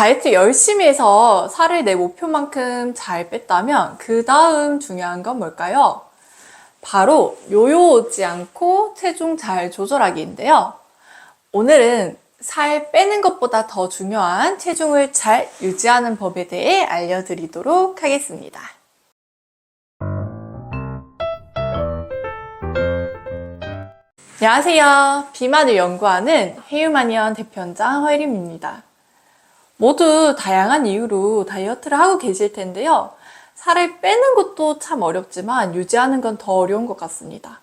다이어트 열심히 해서 살을 내 목표만큼 잘 뺐다면 그 다음 중요한 건 뭘까요? 바로 요요 오지 않고 체중 잘 조절하기인데요. 오늘은 살 빼는 것보다 더 중요한 체중을 잘 유지하는 법에 대해 알려드리도록 하겠습니다. 안녕하세요. 비만을 연구하는 헤유마니언 대편장 허혜림입니다. 모두 다양한 이유로 다이어트를 하고 계실 텐데요. 살을 빼는 것도 참 어렵지만 유지하는 건 더 어려운 것 같습니다.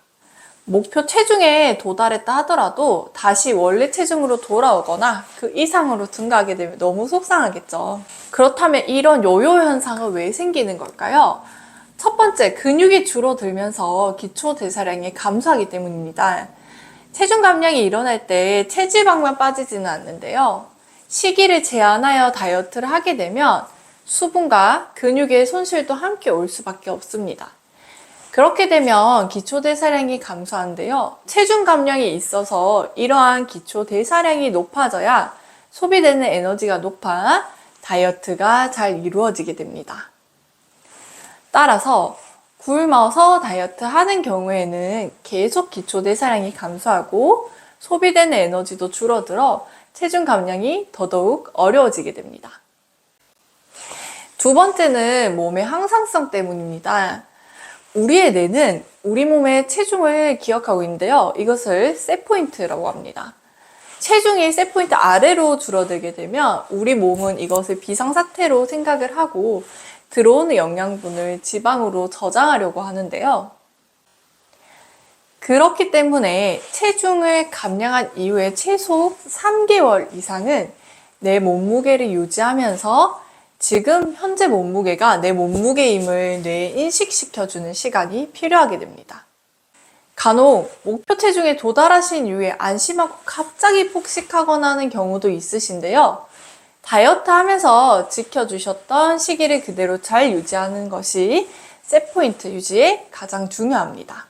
목표 체중에 도달했다 하더라도 다시 원래 체중으로 돌아오거나 그 이상으로 증가하게 되면 너무 속상하겠죠. 그렇다면 이런 요요 현상은 왜 생기는 걸까요? 첫 번째, 근육이 줄어들면서 기초 대사량이 감소하기 때문입니다. 체중 감량이 일어날 때 체지방만 빠지지는 않는데요. 시기를 제한하여 다이어트를 하게 되면 수분과 근육의 손실도 함께 올 수밖에 없습니다. 그렇게 되면 기초 대사량이 감소하는데요. 체중 감량이 있어서 이러한 기초 대사량이 높아져야 소비되는 에너지가 높아 다이어트가 잘 이루어지게 됩니다. 따라서 굶어서 다이어트 하는 경우에는 계속 기초 대사량이 감소하고 소비되는 에너지도 줄어들어 체중 감량이 더더욱 어려워지게 됩니다. 두 번째는 몸의 항상성 때문입니다. 우리의 뇌는 우리 몸의 체중을 기억하고 있는데요. 이것을 세포인트라고 합니다. 체중이 세포인트 아래로 줄어들게 되면 우리 몸은 이것을 비상사태로 생각을 하고 들어오는 영양분을 지방으로 저장하려고 하는데요. 그렇기 때문에 체중을 감량한 이후에 최소 3개월 이상은 내 몸무게를 유지하면서 지금 현재 몸무게가 내 몸무게임을 뇌에 인식시켜주는 시간이 필요하게 됩니다. 간혹 목표 체중에 도달하신 이후에 안심하고 갑자기 폭식하거나 하는 경우도 있으신데요. 다이어트 하면서 지켜주셨던 시기를 그대로 잘 유지하는 것이 셋포인트 유지에 가장 중요합니다.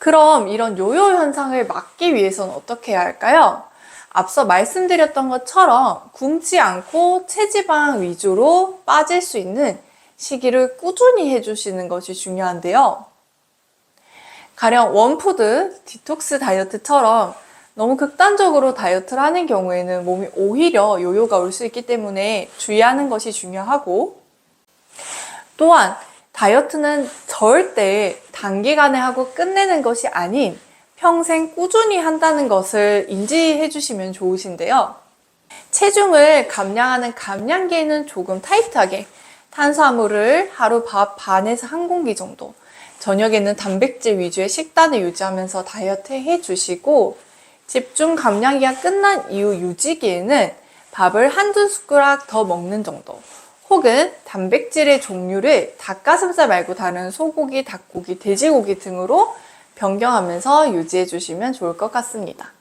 그럼 이런 요요 현상을 막기 위해서는 어떻게 해야 할까요? 앞서 말씀드렸던 것처럼 굶지 않고 체지방 위주로 빠질 수 있는 시기를 꾸준히 해주시는 것이 중요한데요. 가령 원푸드, 디톡스 다이어트처럼 너무 극단적으로 다이어트를 하는 경우에는 몸이 오히려 요요가 올 수 있기 때문에 주의하는 것이 중요하고 또한 다이어트는 절대 단기간에 하고 끝내는 것이 아닌 평생 꾸준히 한다는 것을 인지해 주시면 좋으신데요. 체중을 감량하는 감량기에는 조금 타이트하게 탄수화물을 하루 밥 반에서 한 공기 정도 저녁에는 단백질 위주의 식단을 유지하면서 다이어트 해 주시고 집중 감량기가 끝난 이후 유지기에는 밥을 한두 숟가락 더 먹는 정도 혹은 단백질의 종류를 닭가슴살 말고 다른 소고기, 닭고기, 돼지고기 등으로 변경하면서 유지해 주시면 좋을 것 같습니다.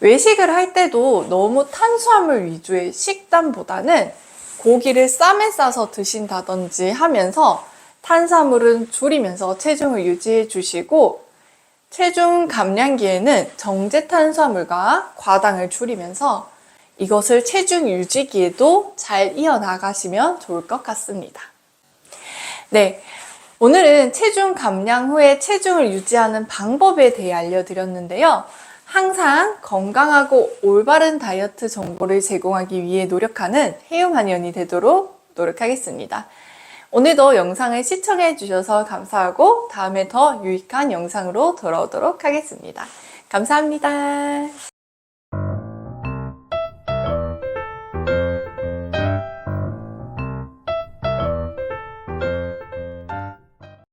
외식을 할 때도 너무 탄수화물 위주의 식단보다는 고기를 쌈에 싸서 드신다든지 하면서 탄수화물은 줄이면서 체중을 유지해 주시고 체중 감량기에는 정제 탄수화물과 과당을 줄이면서 이것을 체중 유지기에도 잘 이어나가시면 좋을 것 같습니다. 네. 오늘은 체중 감량 후에 체중을 유지하는 방법에 대해 알려드렸는데요. 항상 건강하고 올바른 다이어트 정보를 제공하기 위해 노력하는 해유마니언이 되도록 노력하겠습니다. 오늘도 영상을 시청해 주셔서 감사하고 다음에 더 유익한 영상으로 돌아오도록 하겠습니다. 감사합니다.